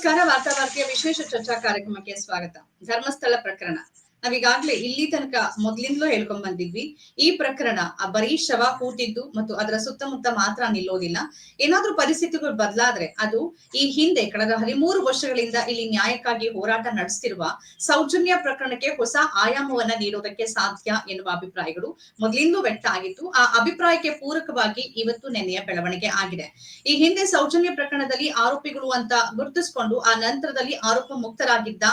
ನಮಸ್ಕಾರ ವಾರ್ತಾವಾರ್ತೆಯ ವಿಶೇಷ ಚರ್ಚಾ ಕಾರ್ಯಕ್ರಮಕ್ಕೆ ಸ್ವಾಗತ ಧರ್ಮಸ್ಥಳ ಪ್ರಕರಣ ನಾವೀಗಾಗ್ಲೇ ಇಲ್ಲಿ ತನಕ ಮೊದ್ಲಿಂದ್ಲೂ ಹೇಳ್ಕೊಂಡ್ ಬಂದಿದ್ವಿ, ಈ ಪ್ರಕರಣ ಆ ಬರೀ ಶವ ಕೂತಿದ್ದು ಮತ್ತು ಅದರ ಸುತ್ತಮುತ್ತ ಮಾತ್ರ ನಿಲ್ಲೋದಿಲ್ಲ. ಏನಾದ್ರೂ ಪರಿಸ್ಥಿತಿಗಳು ಬದಲಾದ್ರೆ ಅದು ಈ ಹಿಂದೆ ಕಳೆದ ಹದಿಮೂರು ವರ್ಷಗಳಿಂದ ಇಲ್ಲಿ ನ್ಯಾಯಕ್ಕಾಗಿ ಹೋರಾಟ ನಡೆಸ್ತಿರುವ ಸೌಜನ್ಯ ಪ್ರಕರಣಕ್ಕೆ ಹೊಸ ಆಯಾಮವನ್ನ ನೀಡೋದಕ್ಕೆ ಸಾಧ್ಯ ಎನ್ನುವ ಅಭಿಪ್ರಾಯಗಳು ಮೊದಲಿಂದಲೂ ವ್ಯಕ್ತ ಆಗಿತ್ತು. ಆ ಅಭಿಪ್ರಾಯಕ್ಕೆ ಪೂರಕವಾಗಿ ಇವತ್ತು ನೆನೆಯ ಬೆಳವಣಿಗೆ ಆಗಿದೆ. ಈ ಹಿಂದೆ ಸೌಜನ್ಯ ಪ್ರಕರಣದಲ್ಲಿ ಆರೋಪಿಗಳು ಅಂತ ಗುರುತಿಸಿಕೊಂಡು ಆ ನಂತರದಲ್ಲಿ ಆರೋಪ ಮುಕ್ತರಾಗಿದ್ದ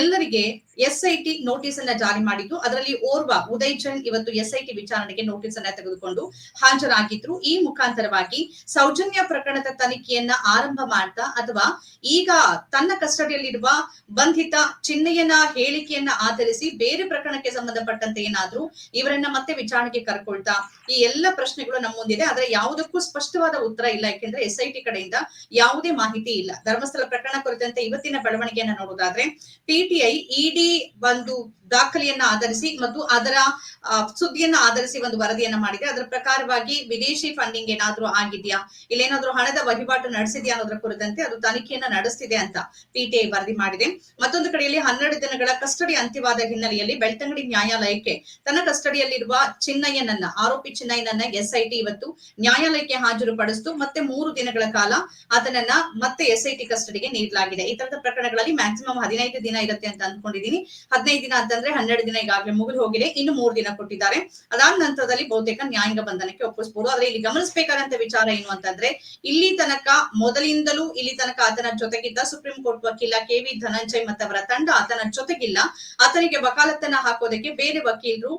ಎಲ್ಲರಿಗೆ ಎಸ್ಐಟಿ ನೋಟಿಸ್ ಅನ್ನ ಜಾರಿ ಮಾಡಿದ್ದು. ಅದರಲ್ಲಿ ಓರ್ವ ಉದಯ್ ಚಂದ್ ಇವತ್ತು ಎಸ್ಐಟಿ ವಿಚಾರಣೆಗೆ ನೋಟಿಸ್ ಅನ್ನ ತೆಗೆದುಕೊಂಡು ಹಾಜರಾಗಿದ್ರು. ಈ ಮುಖಾಂತರವಾಗಿ ಸೌಜನ್ಯ ಪ್ರಕರಣದ ತನಿಖೆಯನ್ನ ಆರಂಭ ಮಾಡ್ತಾ ಅಥವಾ ಈಗ ತನ್ನ ಕಸ್ಟಡಿಯಲ್ಲಿರುವ ಬಂಧಿತ ಚಿನ್ನಯ್ಯನ ಹೇಳಿಕೆಯನ್ನ ಆಧರಿಸಿ ಬೇರೆ ಪ್ರಕರಣಕ್ಕೆ ಸಂಬಂಧಪಟ್ಟಂತೆ ಏನಾದ್ರೂ ಇವರನ್ನ ಮತ್ತೆ ವಿಚಾರಣೆಗೆ ಕರ್ಕೊಳ್ತಾ ಈ ಎಲ್ಲ ಪ್ರಶ್ನೆಗಳು ನಮ್ಮ ಮುಂದಿದೆ. ಆದ್ರೆ ಯಾವುದಕ್ಕೂ ಸ್ಪಷ್ಟವಾದ ಉತ್ತರ ಇಲ್ಲ. ಯಾಕೆಂದ್ರೆ ಎಸ್ಐಟಿ ಕಡೆಯಿಂದ ಯಾವುದೇ ಮಾಹಿತಿ ಇಲ್ಲ. ಧರ್ಮಸ್ಥಳ ಪ್ರಕರಣ ಕುರಿತಂತೆ ಇವತ್ತಿನ ಬೆಳವಣಿಗೆಯನ್ನ ನೋಡೋದಾದ್ರೆ ಪಿಟಿಐ ಇಡಿ ಒಂದು ದಾಖಲೆಯನ್ನ ಆಧರಿಸಿ ಮತ್ತು ಅದರ ಸುದ್ದಿಯನ್ನ ಆಧರಿಸಿ ಒಂದು ವರದಿಯನ್ನ ಮಾಡಿದೆ ಅದರ ಪ್ರಕಾರವಾಗಿ ವಿದೇಶಿ ಫಂಡಿಂಗ್ ಏನಾದ್ರೂ ಆಗಿದ್ಯಾ? ಇಲ್ಲೇನಾದ್ರೂ ಹಣದ ವಹಿವಾಟು ನಡೆಸಿದ್ಯಾ ಅನ್ನೋದ್ರ ಕುರಿತಂತೆ ಅದು ತನಿಖೆಯನ್ನ ನಡೆಸ್ತಿದೆ ಅಂತ ಪಿಟಿಐ ವರದಿ ಮಾಡಿದೆ. ಮತ್ತೊಂದು ಕಡೆಯಲ್ಲಿ ಹನ್ನೆರಡು ದಿನಗಳ ಕಸ್ಟಡಿ ಅಂತ್ಯವಾದ ಹಿನ್ನೆಲೆಯಲ್ಲಿ ಬೆಳ್ತಂಗಡಿ ನ್ಯಾಯಾಲಯಕ್ಕೆ ತನ್ನ ಕಸ್ಟಡಿಯಲ್ಲಿರುವ ಚಿನ್ನಯ್ಯನನ್ನ, ಆರೋಪಿ ಚಿನ್ನಯ್ಯನನ್ನ ಎಸ್ಐಟಿ ಇವತ್ತು ನ್ಯಾಯಾಲಯಕ್ಕೆ ಹಾಜರುಪಡಿಸಿತು. ಮತ್ತೆ ಮೂರು ದಿನಗಳ ಕಾಲ ಆತನನ್ನ ಮತ್ತೆ ಎಸ್ಐಟಿ ಕಸ್ಟಡಿಗೆ ನೀಡಲಾಗಿದೆ. ಈ ತರದ ಪ್ರಕರಣಗಳಲ್ಲಿ ಮ್ಯಾಕ್ಸಿಮಮ್ ಹದಿನೈದು ದಿನ ಇರುತ್ತೆ ಅಂತ ಅಂದ್ಕೊಂಡಿದೀನಿ ಹದಿನೈದು ದಿನ ಅಂತಂದ್ರೆ ಹನ್ನೆರಡು ದಿನ ಈಗಾಗಲೇ ಮುಗಿದು ಹೋಗಿದೆ. ಇನ್ನು ಮೂರು ದಿನ ಕೊಟ್ಟಿದ್ದಾರೆ. ಅದಾದ ನಂತರದಲ್ಲಿ ಬಹುತೇಕ ನ್ಯಾಯಾಂಗ ಬಂಧನಕ್ಕೆ ಒಪ್ಪಿಸಬಹುದು ಆದ್ರೆ ಇಲ್ಲಿ ಗಮನಿಸಬೇಕಾದಂತ ವಿಚಾರ ಏನು ಅಂತಂದ್ರೆ, ಇಲ್ಲಿ ತನಕ ಮೊದಲಿಂದಲೂ ಇಲ್ಲಿ ತನಕ ಆತನ ಜೊತೆಗಿದ್ದ ಸುಪ್ರೀಂ ಕೋರ್ಟ್ ವಕೀಲ ಕೆ ವಿ ಧನಂಜಯ್ ಮತ್ತವರ ತಂಡ ಆತನ ಜೊತೆಗಿಲ್ಲ. ಆತನಿಗೆ ವಕಾಲತ್ತನ್ನ ಹಾಕೋದಕ್ಕೆ ಬೇರೆ ವಕೀಲರು,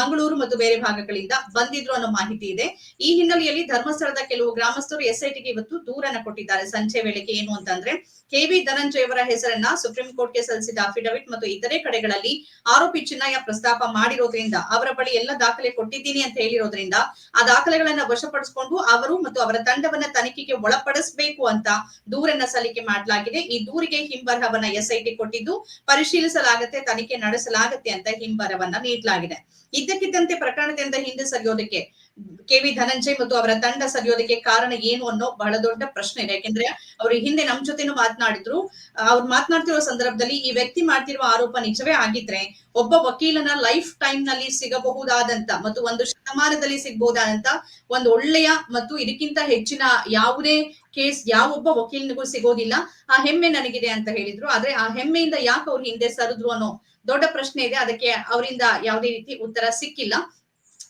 ಮಂಗಳೂರು ಮತ್ತು ಬೇರೆ ಭಾಗಗಳಿಂದ ಬಂದಿದ್ರು ಅನ್ನೋ ಮಾಹಿತಿ ಇದೆ. ಈ ಹಿನ್ನೆಲೆಯಲ್ಲಿ ಧರ್ಮಸ್ಥಳದ ಕೆಲವು ಗ್ರಾಮಸ್ಥರು ಎಸ್ಐಟಿಗೆ ಇವತ್ತು ದೂರನ್ನ ಕೊಟ್ಟಿದ್ದಾರೆ. ಸಂಜೆ ವೇಳೆಗೆ ಏನು ಅಂತಂದ್ರೆ, ಕೆ ವಿ ಧನಂಜಯ್ ಅವರ ಹೆಸರನ್ನ ಸುಪ್ರೀಂ ಕೋರ್ಟ್ಗೆ ಸಲ್ಲಿಸಿದ ಅಫಿಡವಿಟ್ ಮತ್ತು ಇತರೆ ಕಡೆಗಳಲ್ಲಿ ಆರೋಪಿ ಚಿನ್ನಯ್ಯ ಪ್ರಸ್ತಾಪ ಮಾಡಿರೋದ್ರಿಂದ, ಅವರ ಬಳಿ ಎಲ್ಲ ದಾಖಲೆ ಕೊಟ್ಟಿದ್ದೀನಿ ಅಂತ ಹೇಳಿರೋದ್ರಿಂದ, ಆ ದಾಖಲೆಗಳನ್ನ ವಶಪಡಿಸಿಕೊಂಡು ಅವರು ಮತ್ತು ಅವರ ತಂಡವನ್ನ ತನಿಖೆಗೆ ಒಳಪಡಿಸಬೇಕು ಅಂತ ದೂರನ್ನ ಸಲ್ಲಿಕೆ ಮಾಡಲಾಗಿದೆ. ಈ ದೂರಿಗೆ ಹಿಂಬರಹವನ್ನ ಎಸ್ಐಟಿ ಕೊಟ್ಟಿದ್ದು, ಪರಿಶೀಲಿಸಲಾಗತ್ತೆ, ತನಿಖೆ ನಡೆಸಲಾಗತ್ತೆ ಅಂತ ಹಿಂಬರವನ್ನ ನೀಡಲಾಗಿದೆ. ಇದ್ದಕ್ಕಿದ್ದಂತೆ ಪ್ರಕರಣದಿಂದ ಹಿಂದೆ ಸರಿಯೋದಕ್ಕೆ ಕೆ ವಿ ಧನಂಜಯ್ ಮತ್ತು ಅವರ ತಂಡ ಸರಿಯೋದಕ್ಕೆ ಕಾರಣ ಏನು ಅನ್ನೋ ಬಹಳ ದೊಡ್ಡ ಪ್ರಶ್ನೆ ಇದೆ. ಯಾಕೆಂದ್ರೆ ಅವರು ಹಿಂದೆ ನಮ್ ಜೊತೆನೂ ಮಾತನಾಡಿದ್ರು. ಅವ್ರು ಮಾತನಾಡ್ತಿರೋ ಸಂದರ್ಭದಲ್ಲಿ ಈ ವ್ಯಕ್ತಿ ಮಾಡ್ತಿರುವ ಆರೋಪ ನಿಜವೇ ಆಗಿದ್ರೆ ಒಬ್ಬ ವಕೀಲನ ಲೈಫ್ ಟೈಮ್ನಲ್ಲಿ ಸಿಗಬಹುದಾದಂತ ಮತ್ತು ಒಂದು ಶತಮಾನದಲ್ಲಿ ಸಿಗಬಹುದಾದಂತ ಒಂದು ಒಳ್ಳೆಯ ಮತ್ತು ಇದಕ್ಕಿಂತ ಹೆಚ್ಚಿನ ಯಾವುದೇ ಕೇಸ್ ಯಾವೊಬ್ಬ ವಕೀಲನಿಗೂ ಸಿಗೋದಿಲ್ಲ. ಆ ಹೆಮ್ಮೆ ನನಗಿದೆ ಅಂತ ಹೇಳಿದ್ರು. ಆದ್ರೆ ಆ ಹೆಮ್ಮೆಯಿಂದ ಯಾಕೆ ಅವ್ರು ಹಿಂದೆ ಸರಿದ್ರು ಅನ್ನೋ ದೊಡ್ಡ ಪ್ರಶ್ನೆ ಇದೆ. ಅದಕ್ಕೆ ಅವರಿಂದ ಯಾವುದೇ ರೀತಿ ಉತ್ತರ ಸಿಕ್ಕಿಲ್ಲ.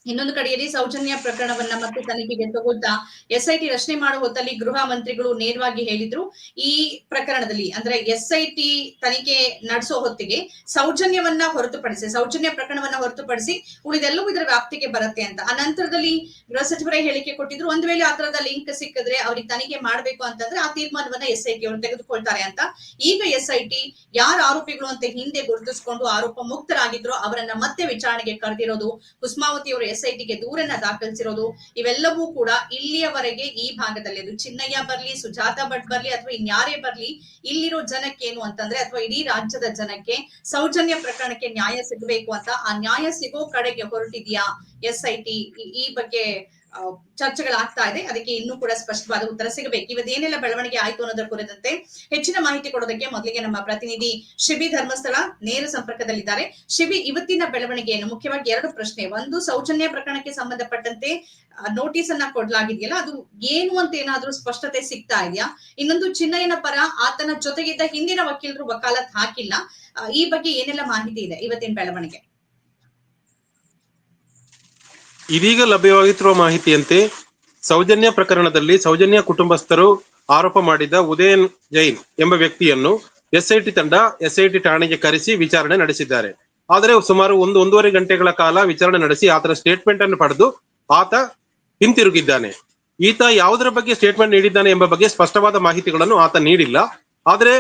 ಇನ್ನೊಂದು ಕಡೆಯಲ್ಲಿ ಸೌಜನ್ಯ ಪ್ರಕರಣವನ್ನ ಮತ್ತೆ ತನಿಖೆಗೆ ತಗೊಳ್ತಾ ಎಸ್ಐಟಿ ರಚನೆ ಮಾಡುವ ಹೊತ್ತಲ್ಲಿ ಗೃಹ ಮಂತ್ರಿಗಳು ನೇರವಾಗಿ ಹೇಳಿದ್ರು. ಈ ಪ್ರಕರಣದಲ್ಲಿ ಅಂದ್ರೆ ಎಸ್ಐಟಿ ತನಿಖೆ ನಡೆಸೋ ಹೊತ್ತಿಗೆ ಸೌಜನ್ಯವನ್ನ ಹೊರತುಪಡಿಸಿ, ಸೌಜನ್ಯ ಪ್ರಕರಣವನ್ನ ಹೊರತುಪಡಿಸಿ ಉಳಿದೆಲ್ಲವೂ ಇದರ ವ್ಯಾಪ್ತಿಗೆ ಬರುತ್ತೆ ಅಂತ. ಅನಂತರದಲ್ಲಿ ನಂತರದಲ್ಲಿ ಗೃಹ ಸಚಿವರೇ ಹೇಳಿಕೆ ಕೊಟ್ಟಿದ್ರು, ಒಂದ್ ವೇಳೆ ಆ ತರದ ಲಿಂಕ್ ಸಿಕ್ಕಿದ್ರೆ ಅವ್ರಿಗೆ ತನಿಖೆ ಮಾಡಬೇಕು ಅಂತಂದ್ರೆ ಆ ತೀರ್ಮಾನವನ್ನ ಎಸ್ಐಟಿ ಅವರು ತೆಗೆದುಕೊಳ್ತಾರೆ ಅಂತ. ಈಗ ಎಸ್ಐಟಿ ಯಾರು ಆರೋಪಿಗಳು ಅಂತ ಹಿಂದೆ ಗುರುತಿಸಿಕೊಂಡು ಆರೋಪ ಮುಕ್ತರಾಗಿದ್ರು ಅವರನ್ನ ಮತ್ತೆ ವಿಚಾರಣೆಗೆ ಕರೆದಿರೋದು ಕುಸ್ಮಾವತಿ ಅವರು ಎಸ್ಐಟಿಗೆ ದೂರನ್ನ ದಾಖಲಿಸಿರೋದು, ಇವೆಲ್ಲವೂ ಕೂಡ ಇಲ್ಲಿಯವರೆಗೆ ಈ ಭಾಗದಲ್ಲಿ. ಅದು ಚಿನ್ನಯ್ಯ ಬರ್ಲಿ, ಸುಜಾತ ಭಟ್ ಬರ್ಲಿ ಅಥವಾ ಇನ್ಯಾರೇ ಬರ್ಲಿ, ಇಲ್ಲಿರೋ ಜನಕ್ಕೆ ಏನು ಅಂತಂದ್ರೆ ಅಥವಾ ಇಡೀ ರಾಜ್ಯದ ಜನಕ್ಕೆ ಸೌಜನ್ಯ ಪ್ರಕರಣಕ್ಕೆ ನ್ಯಾಯ ಸಿಗಬೇಕು ಅಂತ ಆ ನ್ಯಾಯ ಸಿಗೋ ಕಡೆಗೆ ಹೊರಟಿದ್ಯಾ ಎಸ್ಐಟಿ ಈ ಬಗ್ಗೆ ಚರ್ಚೆಗಳಾಗ್ತಾ ಇದೆ. ಅದಕ್ಕೆ ಇನ್ನೂ ಕೂಡ ಸ್ಪಷ್ಟವಾದ ಉತ್ತರ ಸಿಗಬೇಕು. ಇವತ್ತೇನೆಲ್ಲ ಬೆಳವಣಿಗೆ ಆಯ್ತು ಅನ್ನೋದರ ಕುರಿತಂತೆ ಹೆಚ್ಚಿನ ಮಾಹಿತಿ ಕೊಡೋದಕ್ಕೆ ಮೊದಲಿಗೆ ನಮ್ಮ ಪ್ರತಿನಿಧಿ ಶಿಬಿ ಧರ್ಮಸ್ಥಳ ನೇರ ಸಂಪರ್ಕದಲ್ಲಿದ್ದಾರೆ. ಶಿಬಿ, ಇವತ್ತಿನ ಬೆಳವಣಿಗೆಯನ್ನು ಮುಖ್ಯವಾಗಿ ಎರಡು ಪ್ರಶ್ನೆ. ಒಂದು, ಸೌಜನ್ಯ ಪ್ರಕರಣಕ್ಕೆ ಸಂಬಂಧಪಟ್ಟಂತೆ ನೋಟಿಸ್ ಅನ್ನ ಕೊಡ್ಲಾಗಿದೆಯಲ್ಲ, ಅದು ಏನು ಅಂತ ಏನಾದ್ರೂ ಸ್ಪಷ್ಟತೆ ಸಿಗ್ತಾ ಇದೆಯಾ? ಇನ್ನೊಂದು, ಚಿನ್ನಯ್ಯನ ಪರ ಆತನ ಜೊತೆಗಿದ್ದ ಹಿಂದಿನ ವಕೀಲರು ವಕಾಲತ್ ಹಾಕಿಲ್ಲ. ಈ ಬಗ್ಗೆ ಏನೆಲ್ಲ ಮಾಹಿತಿ ಇದೆ ಇವತ್ತಿನ ಬೆಳವಣಿಗೆ? ಇದೀಗ ಲಭ್ಯವಾಗುತ್ತಿರುವ ಮಾಹಿತಿಯಂತೆ ಸೌಜನ್ಯ ಪ್ರಕರಣದಲ್ಲಿ ಸೌಜನ್ಯ ಕುಟುಂಬಸ್ಥರು ಆರೋಪ ಮಾಡಿದ ಉದಯನ್ ಜೈನ್ ಎಂಬ ವ್ಯಕ್ತಿಯನ್ನು ಎಸ್ಐಟಿ ತಂಡ ಎಸ್ಐಟಿ ಠಾಣೆಗೆ ಕರೆಸಿ ವಿಚಾರಣೆ ನಡೆಸಿದ್ದಾರೆ. ಆದರೆ ಸುಮಾರು ಒಂದು ಒಂದೂವರೆ ಗಂಟೆಗಳ ಕಾಲ ವಿಚಾರಣೆ ನಡೆಸಿ ಆತನ ಸ್ಟೇಟ್ಮೆಂಟ್ ಅನ್ನು ಪಡೆದು ಆತ ಹಿಂತಿರುಗಿದ್ದಾನೆ. ಈತ ಯಾವುದರ ಬಗ್ಗೆ ಸ್ಟೇಟ್ಮೆಂಟ್ ನೀಡಿದ್ದಾನೆ ಎಂಬ ಬಗ್ಗೆ ಸ್ಪಷ್ಟವಾದ ಮಾಹಿತಿಗಳನ್ನು ಆತ ನೀಡಿಲ್ಲ. ಆದರೆ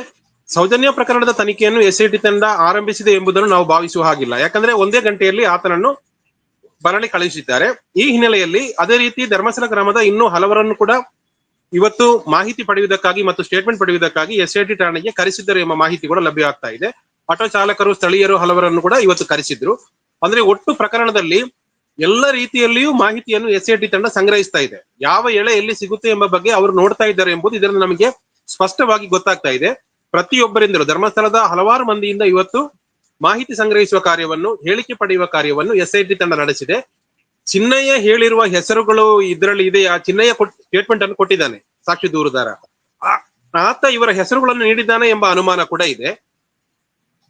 ಸೌಜನ್ಯ ಪ್ರಕರಣದ ತನಿಖೆಯನ್ನು ಎಸ್ಐಟಿ ತಂಡ ಆರಂಭಿಸಿದೆ ಎಂಬುದನ್ನು ನಾವು ಭಾವಿಸುವ ಹಾಗಿಲ್ಲ. ಯಾಕಂದ್ರೆ ಒಂದೇ ಗಂಟೆಯಲ್ಲಿ ಆತನನ್ನು ಬರಳಿ ಕಳುಹಿಸಿದ್ದಾರೆ. ಈ ಹಿನ್ನೆಲೆಯಲ್ಲಿ ಅದೇ ರೀತಿ ಧರ್ಮಸ್ಥಳ ಗ್ರಾಮದ ಇನ್ನೂ ಹಲವರನ್ನು ಕೂಡ ಇವತ್ತು ಮಾಹಿತಿ ಪಡೆಯುವುದಕ್ಕಾಗಿ ಮತ್ತು ಸ್ಟೇಟ್ಮೆಂಟ್ ಪಡೆಯುವುದಕ್ಕಾಗಿ ಎಸ್ಐಟಿ ಠಾಣೆಗೆ ಕರೆಸಿದ್ದರು ಎಂಬ ಮಾಹಿತಿ ಕೂಡ ಲಭ್ಯ ಆಗ್ತಾ ಇದೆ. ಆಟೋ ಚಾಲಕರು, ಸ್ಥಳೀಯರು ಹಲವರನ್ನು ಕೂಡ ಇವತ್ತು ಕರೆಸಿದ್ರು. ಅಂದ್ರೆ ಒಟ್ಟು ಪ್ರಕರಣದಲ್ಲಿ ಎಲ್ಲ ರೀತಿಯಲ್ಲಿಯೂ ಮಾಹಿತಿಯನ್ನು ಎಸ್ಐಟಿ ತಂಡ ಸಂಗ್ರಹಿಸ್ತಾ ಇದೆ. ಯಾವ ಎಳೆ ಎಲ್ಲಿ ಸಿಗುತ್ತೆ ಎಂಬ ಬಗ್ಗೆ ಅವರು ನೋಡ್ತಾ ಇದ್ದಾರೆ ಎಂಬುದು ಇದರಿಂದ ನಮಗೆ ಸ್ಪಷ್ಟವಾಗಿ ಗೊತ್ತಾಗ್ತಾ ಇದೆ. ಪ್ರತಿಯೊಬ್ಬರಿಂದಲೂ ಧರ್ಮಸ್ಥಳದ ಹಲವಾರು ಮಂದಿಯಿಂದ ಇವತ್ತು ಮಾಹಿತಿ ಸಂಗ್ರಹಿಸುವ ಕಾರ್ಯವನ್ನು, ಹೇಳಿಕೆ ಪಡೆಯುವ ಕಾರ್ಯವನ್ನು ಎಸ್ ಐ ಟಿ ತಂಡ ನಡೆಸಿದೆ. ಚಿನ್ನಯ್ಯ ಹೇಳಿರುವ ಹೆಸರುಗಳು ಇದರಲ್ಲಿ ಇದೆ. ಆ ಚಿನ್ನಯ್ಯ ಸ್ಟೇಟ್ಮೆಂಟ್ ಅನ್ನು ಕೊಟ್ಟಿದ್ದಾನೆ, ಸಾಕ್ಷಿ ದೂರುದಾರ. ಆತ ಇವರ ಹೆಸರುಗಳನ್ನು ನೀಡಿದ್ದಾನೆ ಎಂಬ ಅನುಮಾನ ಕೂಡ ಇದೆ.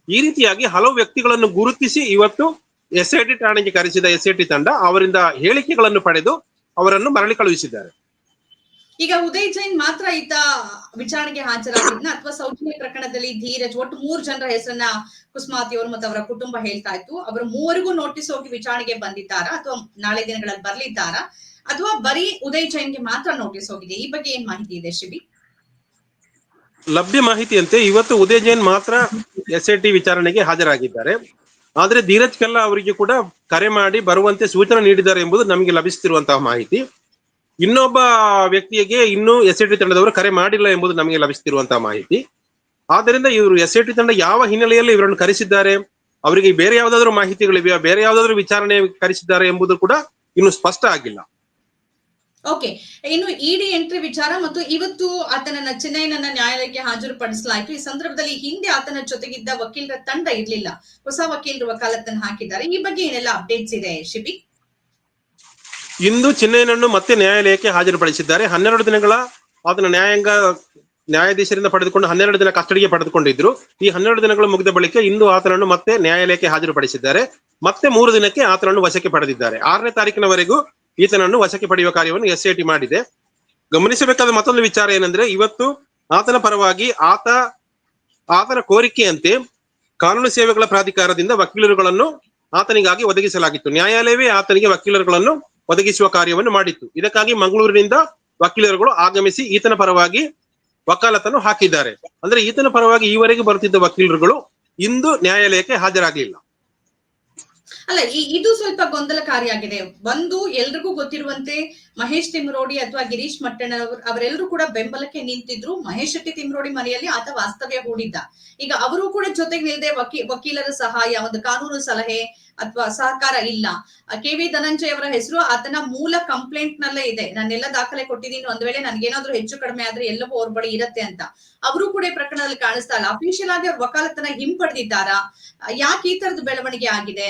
ಈ ರೀತಿಯಾಗಿ ಹಲವು ವ್ಯಕ್ತಿಗಳನ್ನು ಗುರುತಿಸಿ ಇವತ್ತು ಎಸ್ ಐ ಟಿ ಠಾಣೆಗೆ ಕರೆಸಿದ ಎಸ್ ಐ ಟಿ ತಂಡ ಅವರಿಂದ ಹೇಳಿಕೆಗಳನ್ನು ಪಡೆದು ಅವರನ್ನು ಮರಳಿ ಕಳುಹಿಸಿದ್ದಾರೆ. ಈಗ ಉದಯ್ ಜೈನ್ ಮಾತ್ರ ಈತ ವಿಚಾರಣೆಗೆ ಹಾಜರಾಗಿದ್ನ ಅಥವಾ ಸೌಜನ್ಯ ಪ್ರಕರಣದಲ್ಲಿ ಧೀರಜ್ ಒಟ್ಟು ಮೂರು ಜನರ ಹೆಸರನ್ನ ಕುಸ್ಮಾತಿ ಅವರು ಮತ್ತು ಅವರ ಕುಟುಂಬ ಹೇಳ್ತಾ ಇತ್ತು. ಅವರು ಮೂವರಿಗೂ ನೋಟಿಸ್ ಹೋಗಿ ವಿಚಾರಣೆಗೆ ಬಂದಿದ್ದಾರಾ ಅಥವಾ ನಾಳೆ ದಿನಗಳಲ್ಲಿ ಬರ್ಲಿದ್ದಾರಾ ಅಥವಾ ಬರೀ ಉದಯ್ ಜೈನ್ಗೆ ಮಾತ್ರ ನೋಟಿಸ್ ಹೋಗಿದೆ? ಈ ಬಗ್ಗೆ ಏನ್ ಮಾಹಿತಿ ಇದೆ ಶಿಬಿ? ಲಭ್ಯ ಮಾಹಿತಿಯಂತೆ ಇವತ್ತು ಉದಯ್ ಜೈನ್ ಮಾತ್ರ ಎಸ್ ಐ ಟಿ ವಿಚಾರಣೆಗೆ ಹಾಜರಾಗಿದ್ದಾರೆ. ಆದ್ರೆ ಧೀರಜ್ ಕಲ್ಲಾ ಅವರಿಗೆ ಕೂಡ ಕರೆ ಮಾಡಿ ಬರುವಂತೆ ಸೂಚನೆ ನೀಡಿದ್ದಾರೆ ಎಂಬುದು ನಮಗೆ ಲಭಿಸುತ್ತಿರುವಂತಹ ಮಾಹಿತಿ. ಇನ್ನೊಬ್ಬ ವ್ಯಕ್ತಿಗೆ ಇನ್ನೂ ಎಸ್ ಟಿ ತಂಡದವರು ಕರೆ ಮಾಡಿಲ್ಲ ಎಂಬುದು ನಮಗೆ ಲಭಿಸುತ್ತಿರುವಂತಹ ಮಾಹಿತಿ. ಆದ್ದರಿಂದ ಇವರು ಎಸ್ ಟಿ ತಂಡ ಯಾವ ಹಿನ್ನೆಲೆಯಲ್ಲಿ ಇವರನ್ನು ಕರೆಸಿದ್ದಾರೆ, ಅವರಿಗೆ ಬೇರೆ ಯಾವುದಾದ್ರೂ ಮಾಹಿತಿಗಳಿವೆಯಾ, ಬೇರೆ ಯಾವುದಾದ್ರೂ ವಿಚಾರಣೆ ಕರೆಸಿದ್ದಾರೆ ಎಂಬುದು ಕೂಡ ಇನ್ನು ಸ್ಪಷ್ಟ ಆಗಿಲ್ಲ. ಓಕೆ, ಇನ್ನು ಇಡಿ ಎಂಟ್ರಿ ವಿಚಾರ ಮತ್ತು ಇವತ್ತು ಆತನನ್ನ ಚೆನ್ನೈನನ್ನ ನ್ಯಾಯಾಲಯಕ್ಕೆ ಹಾಜರುಪಡಿಸಲಾಯಿತು. ಈ ಸಂದರ್ಭದಲ್ಲಿ ಹಿಂದೆ ಆತನ ಜೊತೆಗಿದ್ದ ವಕೀಲರ ತಂಡ ಇರ್ಲಿಲ್ಲ. ಹೊಸ ವಕೀಲರು ವಕಾಲತ್ತನ್ನು ಹಾಕಿದ್ದಾರೆ. ಈ ಬಗ್ಗೆ ಏನೆಲ್ಲ ಅಪ್ಡೇಟ್ಸ್ ಇದೆ, ಶಿಬಿ? ಇಂದು ಚಿನ್ನಯ್ಯನನ್ನು ಮತ್ತೆ ನ್ಯಾಯಾಲಯಕ್ಕೆ ಹಾಜರುಪಡಿಸಿದ್ದಾರೆ. ಹನ್ನೆರಡು ದಿನಗಳ ಆತನ ನ್ಯಾಯಾಂಗ ನ್ಯಾಯಾಧೀಶರಿಂದ ಪಡೆದುಕೊಂಡು ಹನ್ನೆರಡು ದಿನ ಕಸ್ಟಡಿಗೆ ಪಡೆದುಕೊಂಡಿದ್ರು ಈ ಹನ್ನೆರಡು ದಿನಗಳು ಮುಗಿದ ಬಳಿಕ ಇಂದು ಆತನನ್ನು ಮತ್ತೆ ನ್ಯಾಯಾಲಯಕ್ಕೆ ಹಾಜರುಪಡಿಸಿದ್ದಾರೆ. ಮತ್ತೆ ಮೂರು ದಿನಕ್ಕೆ ಆತನನ್ನು ವಶಕ್ಕೆ ಪಡೆದಿದ್ದಾರೆ. ಆರನೇ ತಾರೀಕಿನವರೆಗೂ ಈತನನ್ನು ವಶಕ್ಕೆ ಪಡೆಯುವ ಕಾರ್ಯವನ್ನು ಎಸ್ ಐ ಟಿ ಮಾಡಿದೆ. ಗಮನಿಸಬೇಕಾದ ಮತ್ತೊಂದು ವಿಚಾರ ಏನಂದ್ರೆ, ಇವತ್ತು ಆತನ ಪರವಾಗಿ ಆತ, ಆತನ ಕೋರಿಕೆಯಂತೆ ಕಾನೂನು ಸೇವೆಗಳ ಪ್ರಾಧಿಕಾರದಿಂದ ವಕೀಲರುಗಳನ್ನು ಆತನಿಗಾಗಿ ಒದಗಿಸಲಾಗಿತ್ತು. ನ್ಯಾಯಾಲಯವೇ ಆತನಿಗೆ ವಕೀಲರುಗಳನ್ನು ಒದಗಿಸುವ ಕಾರ್ಯವನ್ನು ಮಾಡಿತ್ತು. ಇದಕ್ಕಾಗಿ ಮಂಗಳೂರಿನಿಂದ ವಕೀಲರುಗಳು ಆಗಮಿಸಿ ಈತನ ಪರವಾಗಿ ವಕಾಲತನ್ನು ಹಾಕಿದ್ದಾರೆ. ಅಂದ್ರೆ ಈತನ ಪರವಾಗಿ ಈವರೆಗೆ ಬರುತ್ತಿದ್ದ ವಕೀಲರುಗಳು ಇಂದು ನ್ಯಾಯಾಲಯಕ್ಕೆ ಹಾಜರಾಗಲಿಲ್ಲ. ಅಲ್ಲ ಇದು ಸ್ವಲ್ಪ ಗೊಂದಲಕಾರಿಯಾಗಿದೆ ಒಂದು ಎಲ್ರಿಗೂ ಗೊತ್ತಿರುವಂತೆ ಮಹೇಶ್ ತಿಮ್ರೋಡಿ ಅಥವಾ ಗಿರೀಶ್ ಮಟ್ಟಣ್ಣ ಅವರು, ಅವರೆಲ್ಲರೂ ಕೂಡ ಬೆಂಬಲಕ್ಕೆ ನಿಂತಿದ್ರು. ಮಹೇಶ್ ಶೆಟ್ಟಿ ತಿಮ್ರೋಡಿ ಮನೆಯಲ್ಲಿ ಆತ ವಾಸ್ತವ್ಯ ಹೂಡಿದ್ದ. ಈಗ ಅವರು ಕೂಡ ಜೊತೆಗೆ ನಿಲ್ಲದೆ ವಕೀ, ವಕೀಲರ ಸಹಾಯ, ಒಂದು ಕಾನೂನು ಸಲಹೆ ಅಥವಾ ಸಹಕಾರ ಇಲ್ಲ. ಕೆ ವಿ ಧನಂಜಯ್ ಅವರ ಹೆಸರು ಆತನ ಮೂಲ ಕಂಪ್ಲೇಂಟ್ ನಲ್ಲೇ ಇದೆ. ನಾನೆಲ್ಲ ದಾಖಲೆ ಕೊಟ್ಟಿದ್ದೀನಿ. ಒಂದ್ ವೇಳೆ ನನ್ಗೇನಾದ್ರೂ ಹೆಚ್ಚು ಕಡಿಮೆ ಆದ್ರೆ ಎಲ್ಲವೂ ಅವ್ರ ಬಳಿ ಇರತ್ತೆ ಅಂತ. ಅವರು ಕೂಡ ಈ ಪ್ರಕರಣದಲ್ಲಿ ಕಾಣಿಸ್ತಾ ಇಲ್ಲ. ಅಫಿಷಿಯಲ್ ಆಗಿ ಅವ್ರ ವಕಾಲತನ ಹಿಂಪಡೆದಿದ್ದಾರಾ? ಯಾಕೆ ಈ ತರದ ಬೆಳವಣಿಗೆ ಆಗಿದೆ?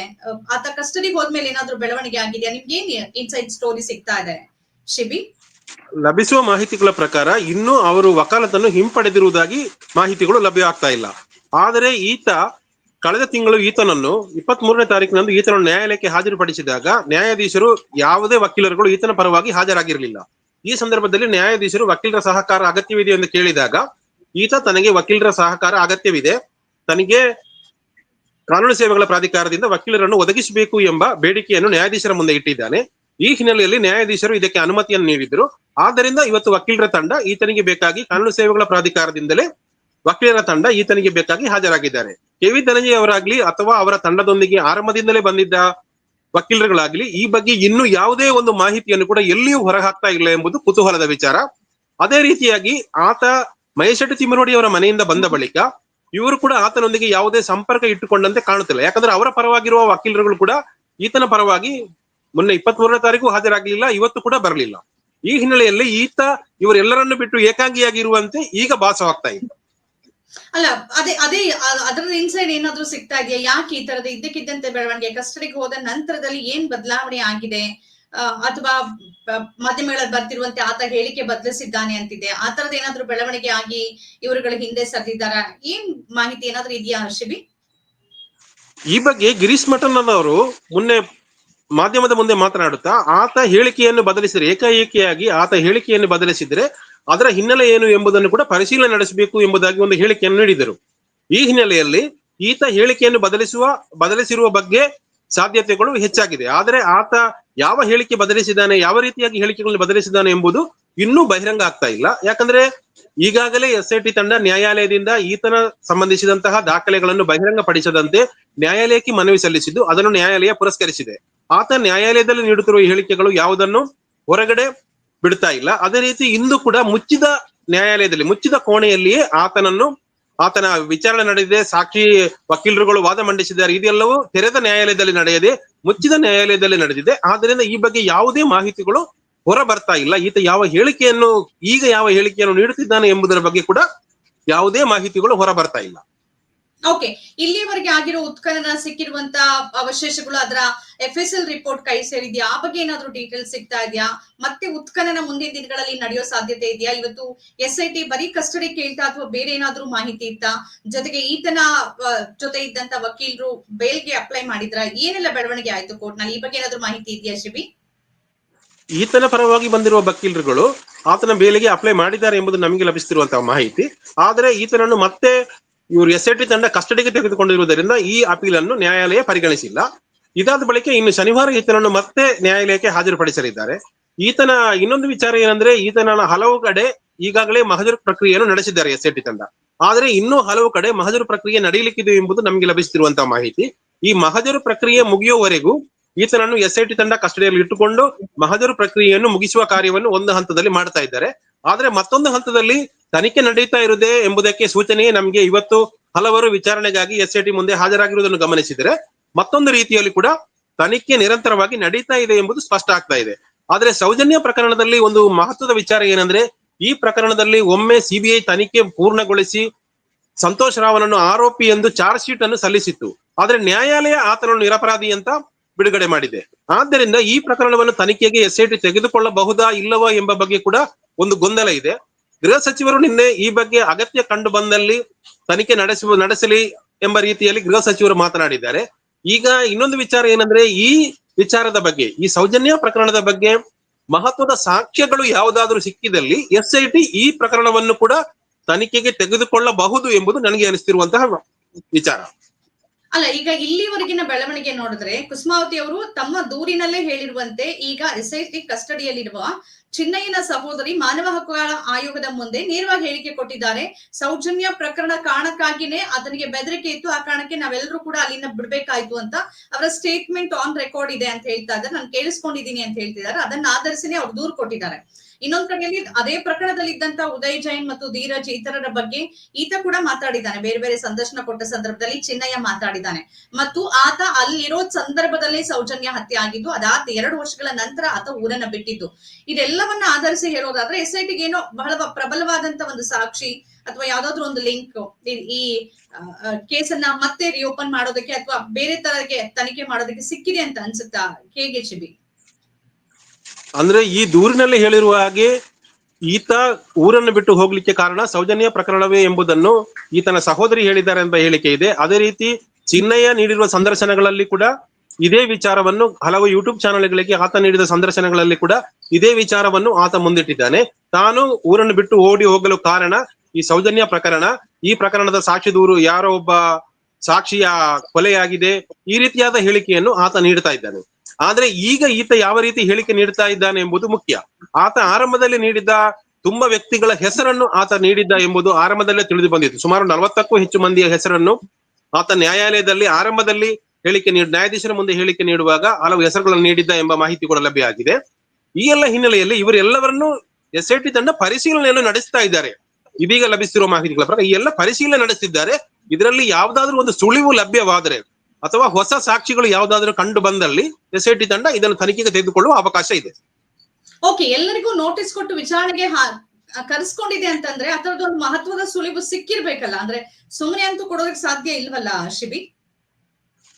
ಆತ ಕಸ್ಟಡಿಗೆ ಹೋದ್ಮೇಲೆ ಏನಾದ್ರೂ ಬೆಳವಣಿಗೆ ಆಗಿದೆಯಾ? ನಿಮ್ಗೆ ಏನ್ ಇನ್ಸೈಡ್ ಸ್ಟೋರಿ ಸಿಗ್ತಾ ಇದೆ? ಶಿಬಿ? ಲಭಿಸುವ ಮಾಹಿತಿಗಳ ಪ್ರಕಾರ ಇನ್ನೂ ಅವರು ವಕಾಲತನ್ನು ಹಿಂಪಡೆದಿರುವುದಾಗಿ ಮಾಹಿತಿಗಳು ಲಭ್ಯ ಆಗ್ತಾ ಇಲ್ಲ. ಆದರೆ ಈತ ಕಳೆದ ತಿಂಗಳು ಈತನನ್ನು ಇಪ್ಪತ್ತ್ ಮೂರನೇ ತಾರೀಕಿನಂದು ಈತನನ್ನು ನ್ಯಾಯಾಲಯಕ್ಕೆ ಹಾಜರುಪಡಿಸಿದಾಗ ನ್ಯಾಯಾಧೀಶರು ಯಾವುದೇ ವಕೀಲರುಗಳು ಈತನ ಪರವಾಗಿ ಹಾಜರಾಗಿರಲಿಲ್ಲ. ಈ ಸಂದರ್ಭದಲ್ಲಿ ನ್ಯಾಯಾಧೀಶರು ವಕೀಲರ ಸಹಕಾರ ಅಗತ್ಯವಿದೆ ಎಂದು ಕೇಳಿದಾಗ ಈತ ತನಗೆ ವಕೀಲರ ಸಹಕಾರ ಅಗತ್ಯವಿದೆ. ತನಗೆ ಕಾನೂನು ಸೇವೆಗಳ ಪ್ರಾಧಿಕಾರದಿಂದ ವಕೀಲರನ್ನು ಒದಗಿಸಬೇಕು ಎಂಬ ಬೇಡಿಕೆಯನ್ನು ನ್ಯಾಯಾಧೀಶರ ಮುಂದೆ ಇಟ್ಟಿದ್ದಾನೆ. ಈ ಹಿನ್ನೆಲೆಯಲ್ಲಿ ನ್ಯಾಯಾಧೀಶರು ಇದಕ್ಕೆ ಅನುಮತಿಯನ್ನು ನೀಡಿದ್ರು ಆದ್ದರಿಂದ ಇವತ್ತು ವಕೀಲರ ತಂಡ ಈತನಿಗೆ ಬೇಕಾಗಿ ಕಾನೂನು ಸೇವೆಗಳ ಪ್ರಾಧಿಕಾರದಿಂದಲೇ ವಕೀಲರ ತಂಡ ಈತನಿಗೆ ಬೇಕಾಗಿ ಹಾಜರಾಗಿದ್ದಾರೆ. ಕೆ ವಿ ಧನಂಜಯ ಅವರಾಗ್ಲಿ ಅಥವಾ ಅವರ ತಂಡದೊಂದಿಗೆ ಆರಂಭದಿಂದಲೇ ಬಂದಿದ್ದ ವಕೀಲರುಗಳಾಗ್ಲಿ, ಈ ಬಗ್ಗೆ ಇನ್ನೂ ಯಾವುದೇ ಒಂದು ಮಾಹಿತಿಯನ್ನು ಕೂಡ ಎಲ್ಲಿಯೂ ಹೊರಹಾಕ್ತಾ ಇಲ್ಲ ಎಂಬುದು ಕುತೂಹಲದ ವಿಚಾರ. ಅದೇ ರೀತಿಯಾಗಿ ಆತ ಮಹೇಶೆಟ್ಟಿ ತಿಮ್ಮರೋಡಿ ಅವರ ಮನೆಯಿಂದ ಬಂದ ಬಳಿಕ ಇವರು ಕೂಡ ಆತನೊಂದಿಗೆ ಯಾವುದೇ ಸಂಪರ್ಕ ಇಟ್ಟುಕೊಂಡಂತೆ ಕಾಣುತ್ತಿಲ್ಲ. ಯಾಕಂದ್ರೆ ಅವರ ಪರವಾಗಿರುವ ವಕೀಲರುಗಳು ಕೂಡ ಈತನ ಪರವಾಗಿ ಮೊನ್ನೆ ಇಪ್ಪತ್ತ್ ಮೂರನೇ ತಾರೀಕು ಹಾಜರಾಗಲಿಲ್ಲ ಇವತ್ತು ಕೂಡ ಬರಲಿಲ್ಲ. ಈ ಹಿನ್ನೆಲೆಯಲ್ಲಿ ಈತ ಇವರೆಲ್ಲರನ್ನು ಬಿಟ್ಟು ಏಕಾಂಗಿಯಾಗಿ ಇರುವಂತೆ ಈಗ ಭಾಸವಾಗ್ತಾ ಇದೆ. ಅಲ್ಲ ಅದೇ ಅದೇ ಅದರ ಇನ್ಸೈಡ್ ಏನಾದ್ರೂ ಸಿಗ್ತಾ ಇದೆಯಾ? ಯಾಕೆ ಈ ತರದ ಇದ್ದಕ್ಕಿದ್ದಂತೆ ಬೆಳವಣಿಗೆ? ಕಸ್ಟಡಿಗೆ ಹೋದ ನಂತರದಲ್ಲಿ ಏನ್ ಬದಲಾವಣೆ ಆಗಿದೆ? ಅಥವಾ ಮಾಧ್ಯಮಗಳಲ್ಲಿ ಬರ್ತಿರುವಂತೆ ಆತ ಹೇಳಿಕೆ ಬದಲಿಸಿದ್ದಾನೆ ಅಂತಿದೆ. ಆ ತರದ ಏನಾದ್ರೂ ಬೆಳವಣಿಗೆ ಆಗಿ ಇವರುಗಳ ಹಿಂದೆ ಸರಿದಿದ್ದಾರ? ಏನ್ ಮಾಹಿತಿ ಏನಾದ್ರೂ ಇದೆಯಾ ಹರ್ಷಿಬಿ? ಈ ಬಗ್ಗೆ ಗಿರೀಶ್ ಮಠನ್ ಅವರು ಮೊನ್ನೆ ಮಾಧ್ಯಮದ ಮುಂದೆ ಮಾತನಾಡುತ್ತಾ, ಆತ ಹೇಳಿಕೆಯನ್ನು ಬದಲಿಸಿದರೆ, ಏಕಾಏಕಿಯಾಗಿ ಆತ ಹೇಳಿಕೆಯನ್ನು ಬದಲಿಸಿದರೆ ಅದರ ಹಿನ್ನೆಲೆ ಏನು ಎಂಬುದನ್ನು ಕೂಡ ಪರಿಶೀಲನೆ ನಡೆಸಬೇಕು ಎಂಬುದಾಗಿ ಒಂದು ಹೇಳಿಕೆಯನ್ನು ನೀಡಿದರು. ಈ ಹಿನ್ನೆಲೆಯಲ್ಲಿ ಈತ ಹೇಳಿಕೆಯನ್ನು ಬದಲಿಸುವ, ಬದಲಿಸಿರುವ ಬಗ್ಗೆ ಸಾಧ್ಯತೆಗಳು ಹೆಚ್ಚಾಗಿದೆ. ಆದರೆ ಆತ ಯಾವ ಹೇಳಿಕೆ ಬದಲಿಸಿದ್ದಾನೆ, ಯಾವ ರೀತಿಯಾಗಿ ಹೇಳಿಕೆಗಳನ್ನು ಬದಲಿಸಿದ್ದಾನೆ ಎಂಬುದು ಇನ್ನೂ ಬಹಿರಂಗ ಆಗ್ತಾ ಇಲ್ಲ. ಯಾಕಂದ್ರೆ ಈಗಾಗಲೇ ಎಸ್ ಐ ಟಿ ತಂಡ ನ್ಯಾಯಾಲಯದಿಂದ ಈತನ ಸಂಬಂಧಿಸಿದಂತಹ ದಾಖಲೆಗಳನ್ನು ಬಹಿರಂಗಪಡಿಸದಂತೆ ನ್ಯಾಯಾಲಯಕ್ಕೆ ಮನವಿ ಸಲ್ಲಿಸಿದ್ದು, ಅದನ್ನು ನ್ಯಾಯಾಲಯ ಪುರಸ್ಕರಿಸಿದೆ. ಆತ ನ್ಯಾಯಾಲಯದಲ್ಲಿ ನೀಡುತ್ತಿರುವ ಹೇಳಿಕೆಗಳು ಯಾವುದನ್ನು ಹೊರಗಡೆ ಬಿಡ್ತಾ ಇಲ್ಲ. ಅದೇ ರೀತಿ ಇಂದು ಕೂಡ ಮುಚ್ಚಿದ ನ್ಯಾಯಾಲಯದಲ್ಲಿ, ಮುಚ್ಚಿದ ಕೋಣೆಯಲ್ಲಿಯೇ ಆತನನ್ನು, ಆತನ ವಿಚಾರಣೆ ನಡೆದಿದೆ, ಸಾಕ್ಷಿ ವಕೀಲರುಗಳು ವಾದ ಮಂಡಿಸಿದ್ದಾರೆ. ಇದೆಲ್ಲವೂ ತೆರೆದ ನ್ಯಾಯಾಲಯದಲ್ಲಿ ನಡೆಯದೆ, ಮುಚ್ಚಿದ ನ್ಯಾಯಾಲಯದಲ್ಲಿ ನಡೆದಿದೆ. ಆದ್ದರಿಂದ ಈ ಬಗ್ಗೆ ಯಾವುದೇ ಮಾಹಿತಿಗಳು ಹೊರ ಬರ್ತಾ ಇಲ್ಲ. ಈತ ಯಾವ ಹೇಳಿಕೆಯನ್ನು, ಈಗ ಯಾವ ಹೇಳಿಕೆಯನ್ನು ನೀಡುತ್ತಿದ್ದಾನೆ ಎಂಬುದರ ಬಗ್ಗೆ ಕೂಡ ಯಾವುದೇ ಮಾಹಿತಿಗಳು ಹೊರ ಬರ್ತಾ ಇಲ್ಲ. ಓಕೆ ಇಲ್ಲಿಯವರೆಗೆ ಆಗಿರೋ ಉತ್ಖನನ ಸಿಕ್ಕಿರುವಂತ ಅವಶೇಷಗಳು ಅದರ ಎಫ್ ಎಸ್ ಎಲ್ ರಿಪೋರ್ಟ್ ಕೈ ಸೇರಿದ್ಯಾ? ಆ ಬಗ್ಗೆ ಏನಾದ್ರೂ ಡೀಟೇಲ್ಸ್ ಸಿಗ್ತಾ ಇದೆಯಾ? ಮತ್ತೆ ಉತ್ಖನನ ಮುಂದಿನ ದಿನಗಳಲ್ಲಿ ನಡೆಯೋ ಸಾಧ್ಯತೆ ಇದೆಯಾ? ಇವತ್ತು ಎಸ್ ಐ ಟಿ ಬರೀ ಕಸ್ಟಡಿ ಕೇಳ್ತಾ ಅಥವಾ ಬೇರೆ ಏನಾದ್ರೂ ಮಾಹಿತಿ ಇತ್ತಾ? ಜೊತೆಗೆ ಈತನ ಜೊತೆ ಇದ್ದಂತ ವಕೀಲರು ಬೇಲ್ಗೆ ಅಪ್ಲೈ ಮಾಡಿದ್ರ? ಏನೆಲ್ಲ ಬೆಳವಣಿಗೆ ಆಯ್ತು ಕೋರ್ಟ್ನಲ್ಲಿ ಈ ಬಗ್ಗೆ ಏನಾದ್ರೂ ಮಾಹಿತಿ ಇದೆಯಾ ಶಿಬಿ? ಈತನ ಪರವಾಗಿ ಬಂದಿರುವ ವಕೀಲರುಗಳು ಆತನ ಬೇಲಿಗೆ ಅಪ್ಲೈ ಮಾಡಿದ್ದಾರೆ ಎಂಬುದು ನಮಗೆ ಲಭಿಸುತ್ತಿರುವಂತಹ ಮಾಹಿತಿ. ಆದರೆ ಈತನನ್ನು ಮತ್ತೆ ಇವರು ಎಸ್ ಐ ತಂಡ ಕಸ್ಟಡಿಗೆ ತೆಗೆದುಕೊಂಡಿರುವುದರಿಂದ ಈ ಅಪೀಲ್ ಅನ್ನು ನ್ಯಾಯಾಲಯ ಪರಿಗಣಿಸಿಲ್ಲ. ಇದಾದ ಬಳಿಕ ಇನ್ನು ಶನಿವಾರ ಈತನನ್ನು ಮತ್ತೆ ನ್ಯಾಯಾಲಯಕ್ಕೆ ಹಾಜರುಪಡಿಸಲಿದ್ದಾರೆ. ಈತನ ಇನ್ನೊಂದು ವಿಚಾರ ಏನಂದ್ರೆ, ಈತನ ಹಲವು ಕಡೆ ಈಗಾಗಲೇ ಮಹಜರು ಪ್ರಕ್ರಿಯೆಯನ್ನು ನಡೆಸಿದ್ದಾರೆ ಎಸ್ ಐ ಟಿ ತಂಡ. ಆದರೆ ಇನ್ನೂ ಹಲವು ಕಡೆ ಮಹಜರು ಪ್ರಕ್ರಿಯೆ ನಡೆಯಲಿಕ್ಕಿದೆ ಎಂಬುದು ನಮಗೆ ಲಭಿಸುತ್ತಿರುವಂತಹ ಮಾಹಿತಿ. ಈ ಮಹಜರು ಪ್ರಕ್ರಿಯೆ ಮುಗಿಯುವವರೆಗೂ ಈತನನ್ನು ಎಸ್ ಐ ಟಿ ತಂಡ ಕಸ್ಟಡಿಯಲ್ಲಿ ಇಟ್ಟುಕೊಂಡು ಮಹಜರು ಪ್ರಕ್ರಿಯೆಯನ್ನು ಮುಗಿಸುವ ಕಾರ್ಯವನ್ನು ಒಂದು ಹಂತದಲ್ಲಿ ಮಾಡ್ತಾ ಇದ್ದಾರೆ. ಆದ್ರೆ ಮತ್ತೊಂದು ಹಂತದಲ್ಲಿ ತನಿಖೆ ನಡೀತಾ ಇರುವುದೇ ಎಂಬುದಕ್ಕೆ ಸೂಚನೆಯೇ ನಮಗೆ ಇವತ್ತು ಹಲವರು ವಿಚಾರಣೆಗಾಗಿ ಎಸ್ ಐ ಟಿ ಮುಂದೆ ಹಾಜರಾಗಿರುವುದನ್ನು ಗಮನಿಸಿದರೆ ಮತ್ತೊಂದು ರೀತಿಯಲ್ಲಿ ಕೂಡ ತನಿಖೆ ನಿರಂತರವಾಗಿ ನಡೀತಾ ಇದೆ ಎಂಬುದು ಸ್ಪಷ್ಟ ಆಗ್ತಾ ಇದೆ. ಆದರೆ ಸೌಜನ್ಯ ಪ್ರಕರಣದಲ್ಲಿ ಒಂದು ಮಹತ್ವದ ವಿಚಾರ ಏನಂದ್ರೆ ಈ ಪ್ರಕರಣದಲ್ಲಿ ಒಮ್ಮೆ ಸಿಬಿಐ ತನಿಖೆ ಪೂರ್ಣಗೊಳಿಸಿ ಸಂತೋಷ್ ರಾವನನ್ನು ಆರೋಪಿ ಎಂದು ಚಾರ್ಜ್ ಶೀಟ್ ಅನ್ನು ಸಲ್ಲಿಸಿತ್ತು. ಆದ್ರೆ ನ್ಯಾಯಾಲಯ ಆತನನ್ನು ನಿರಪರಾಧಿ ಅಂತ ಬಿಡುಗಡೆ ಮಾಡಿದೆ. ಆದ್ದರಿಂದ ಈ ಪ್ರಕರಣವನ್ನು ತನಿಖೆಗೆ ಎಸ್ಐಟಿ ತೆಗೆದುಕೊಳ್ಳಬಹುದಾ ಇಲ್ಲವಾ ಎಂಬ ಬಗ್ಗೆ ಕೂಡ ಒಂದು ಗೊಂದಲ ಇದೆ. ಗೃಹ ಸಚಿವರು ನಿನ್ನೆ ಈ ಬಗ್ಗೆ ಅಗತ್ಯ ಕಂಡು ಬಂದಲ್ಲಿ ತನಿಖೆ ನಡೆಸುವ ನಡೆಸಲಿ ಎಂಬ ರೀತಿಯಲ್ಲಿ ಗೃಹ ಸಚಿವರು ಮಾತನಾಡಿದ್ದಾರೆ. ಈಗ ಇನ್ನೊಂದು ವಿಚಾರ ಏನಂದ್ರೆ ಈ ವಿಚಾರದ ಬಗ್ಗೆ, ಈ ಸೌಜನ್ಯ ಪ್ರಕರಣದ ಬಗ್ಗೆ ಮಹತ್ವದ ಸಾಕ್ಷ್ಯಗಳು ಯಾವುದಾದ್ರೂ ಸಿಕ್ಕಿದಲ್ಲಿ ಎಸ್ಐಟಿ ಈ ಪ್ರಕರಣವನ್ನು ಕೂಡ ತನಿಖೆಗೆ ತೆಗೆದುಕೊಳ್ಳಬಹುದು ಎಂಬುದು ನನಗೆ ಅನಿಸ್ತಿರುವಂತಹ ವಿಚಾರ. ಅಲ್ಲ, ಈಗ ಇಲ್ಲಿವರೆಗಿನ ಬೆಳವಣಿಗೆ ನೋಡಿದ್ರೆ ಕುಸುಮಾವತಿ ಅವರು ತಮ್ಮ ದೂರಿನಲ್ಲೇ ಹೇಳಿರುವಂತೆ ಈಗ ಎಸ್ಐಟಿ ಕಸ್ಟಡಿಯಲ್ಲಿರುವ ಚಿನ್ನಯ್ಯನ ಸಹೋದರಿ ಮಾನವ ಹಕ್ಕುಗಳ ಆಯೋಗದ ಮುಂದೆ ನೇರವಾಗಿ ಹೇಳಿಕೆ ಕೊಟ್ಟಿದ್ದಾರೆ. ಸೌಜನ್ಯ ಪ್ರಕರಣ ಕಾರಣಕ್ಕಾಗಿನೇ ಅದನಿಗೆ ಬೆದರಿಕೆ ಇತ್ತು. ಆ ಕಾರಣಕ್ಕೆ ನಾವೆಲ್ಲರೂ ಕೂಡ ಅಲ್ಲಿಂದ ಬಿಡ್ಬೇಕಾಯ್ತು ಅಂತ ಅವರ ಸ್ಟೇಟ್ಮೆಂಟ್ ಆನ್ ರೆಕಾರ್ಡ್ ಇದೆ ಅಂತ ಹೇಳ್ತಾ ಇದ್ದಾರೆ. ನಾನು ಕೇಳಿಸ್ಕೊಂಡಿದ್ದೀನಿ ಅಂತ ಹೇಳ್ತಿದ್ದಾರೆ. ಅದನ್ನ ಆಧರಿಸಿನೇ ಅವ್ರು ದೂರು ಕೊಟ್ಟಿದ್ದಾರೆ. ಇನ್ನೊಂದ್ ಕಡೆಯಲ್ಲಿ ಅದೇ ಪ್ರಕರಣದಲ್ಲಿ ಇದ್ದಂತ ಉದಯ್ ಜೈನ್ ಮತ್ತು ಧೀರಜ್ ಇತರರ ಬಗ್ಗೆ ಈತ ಕೂಡ ಮಾತಾಡಿದ್ದಾನೆ. ಬೇರೆ ಬೇರೆ ಸಂದರ್ಶನ ಕೊಟ್ಟ ಸಂದರ್ಭದಲ್ಲಿ ಚಿನ್ನಯ್ಯ ಮಾತಾಡಿದ್ದಾನೆ. ಮತ್ತು ಆತ ಅಲ್ಲಿರೋ ಸಂದರ್ಭದಲ್ಲೇ ಸೌಜನ್ಯ ಹತ್ಯೆ ಆಗಿದ್ದು, ಅದಾದ ಎರಡು ವರ್ಷಗಳ ನಂತರ ಆತ ಊರನ್ನ ಬಿಟ್ಟಿದ್ದು. ಇದೆಲ್ಲವನ್ನ ಆಧರಿಸಿ ಹೇಳೋದಾದ್ರೆ ಎಸ್ ಐ ಟಿಗೆ ಏನೋ ಬಹಳ ಪ್ರಬಲವಾದಂತ ಒಂದು ಸಾಕ್ಷಿ ಅಥವಾ ಯಾವ್ದಾದ್ರು ಒಂದು ಲಿಂಕ್ ಈ ಕೇಸನ್ನ ಮತ್ತೆ ರಿಓಪನ್ ಮಾಡೋದಕ್ಕೆ ಅಥವಾ ಬೇರೆ ತರಗೆ ತನಿಖೆ ಮಾಡೋದಕ್ಕೆ ಸಿಕ್ಕಿದೆ ಅಂತ ಅನ್ಸುತ್ತಾ? ಹೇಗೆ ಚಿಬಿ ಅಂದ್ರೆ ಈ ದೂರಿನಲ್ಲಿ ಹೇಳಿರುವ ಹಾಗೆ ಈತ ಊರನ್ನು ಬಿಟ್ಟು ಹೋಗ್ಲಿಕ್ಕೆ ಕಾರಣ ಸೌಜನ್ಯ ಪ್ರಕರಣವೇ ಎಂಬುದನ್ನು ಈತನ ಸಹೋದರಿ ಹೇಳಿದ್ದಾರೆ ಎಂಬ ಹೇಳಿಕೆ ಇದೆ. ಅದೇ ರೀತಿ ಚಿನ್ನಯ್ಯ ನೀಡಿರುವ ಸಂದರ್ಶನಗಳಲ್ಲಿ ಕೂಡ ಇದೇ ವಿಚಾರವನ್ನು ಹಲವು ಯೂಟ್ಯೂಬ್ ಚಾನೆಲ್ಗಳಿಗೆ ಆತ ನೀಡಿದ ಸಂದರ್ಶನಗಳಲ್ಲಿ ಕೂಡ ಇದೇ ವಿಚಾರವನ್ನು ಆತ ಮುಂದಿಟ್ಟಿದ್ದಾನೆ. ತಾನು ಊರನ್ನು ಬಿಟ್ಟು ಓಡಿ ಹೋಗಲು ಕಾರಣ ಈ ಸೌಜನ್ಯ ಪ್ರಕರಣ. ಈ ಪ್ರಕರಣದ ಸಾಕ್ಷಿ ದೂರು ಯಾರೋ ಒಬ್ಬ ಸಾಕ್ಷಿಯ ಕೊಲೆಯಾಗಿದೆ. ಈ ರೀತಿಯಾದ ಹೇಳಿಕೆಯನ್ನು ಆತ ನೀಡ್ತಾ ಇದ್ದಾನೆ. ಆದ್ರೆ ಈಗ ಈತ ಯಾವ ರೀತಿ ಹೇಳಿಕೆ ನೀಡ್ತಾ ಇದ್ದಾನೆ ಎಂಬುದು ಮುಖ್ಯ. ಆತ ಆರಂಭದಲ್ಲಿ ನೀಡಿದ್ದ ತುಂಬಾ ವ್ಯಕ್ತಿಗಳ ಹೆಸರನ್ನು ಆತ ನೀಡಿದ್ದ ಎಂಬುದು ಆರಂಭದಲ್ಲೇ ತಿಳಿದು ಬಂದಿತ್ತು. ಸುಮಾರು ನಲವತ್ತಕ್ಕೂ ಹೆಚ್ಚು ಮಂದಿಯ ಹೆಸರನ್ನು ಆತ ನ್ಯಾಯಾಲಯದಲ್ಲಿ ಆರಂಭದಲ್ಲಿ ಹೇಳಿಕೆ ನೀಡಿ ನ್ಯಾಯಾಧೀಶರ ಮುಂದೆ ಹೇಳಿಕೆ ನೀಡುವಾಗ ಹಲವು ಹೆಸರುಗಳನ್ನು ನೀಡಿದ್ದ ಎಂಬ ಮಾಹಿತಿ ಕೂಡ ಲಭ್ಯ ಆಗಿದೆ. ಈ ಎಲ್ಲ ಹಿನ್ನೆಲೆಯಲ್ಲಿ ಇವರೆಲ್ಲವರನ್ನು ಎಸ್ ಐ ಟಿ ತಂಡ ಪರಿಶೀಲನೆಯನ್ನು ನಡೆಸ್ತಾ ಇದ್ದಾರೆ. ಇದೀಗ ಲಭಿಸಿರುವ ಮಾಹಿತಿಗಳ ಪ್ರಕಾರ ಈ ಎಲ್ಲ ಪರಿಶೀಲನೆ ನಡೆಸಿದ್ದಾರೆ ಇದರಲ್ಲಿ ಯಾವುದಾದ್ರೂ ಒಂದು ಸುಳಿವು ಲಭ್ಯವಾದರೆ ಅಥವಾ ಹೊಸ ಸಾಕ್ಷಿಗಳು ಯಾವ್ದಾದ್ರೂ ಕಂಡು ಬಂದಲ್ಲಿ ಎಸ್ ಐ ಟಿ ತಂಡ ಇದನ್ನು ತನಿಖೆಗೆ ತೆಗೆದುಕೊಳ್ಳುವ ಅವಕಾಶ ಇದೆ. ಓಕೆ ಎಲ್ಲರಿಗೂ ನೋಟಿಸ್ ಕೊಟ್ಟು ವಿಚಾರಣೆಗೆ ಕರೆಸ್ಕೊಂಡಿದೆ ಅಂತಂದ್ರೆ ಅದರದೊಂದು ಮಹತ್ವದ ಸುಳಿವು ಸಿಕ್ಕಿರ್ಬೇಕಲ್ಲ. ಅಂದ್ರೆ ಸುಮ್ಮನೆ ಅಂತೂ ಕೊಡೋದಕ್ಕೆ ಸಾಧ್ಯ ಇಲ್ವಲ್ಲ ಶಿಬಿ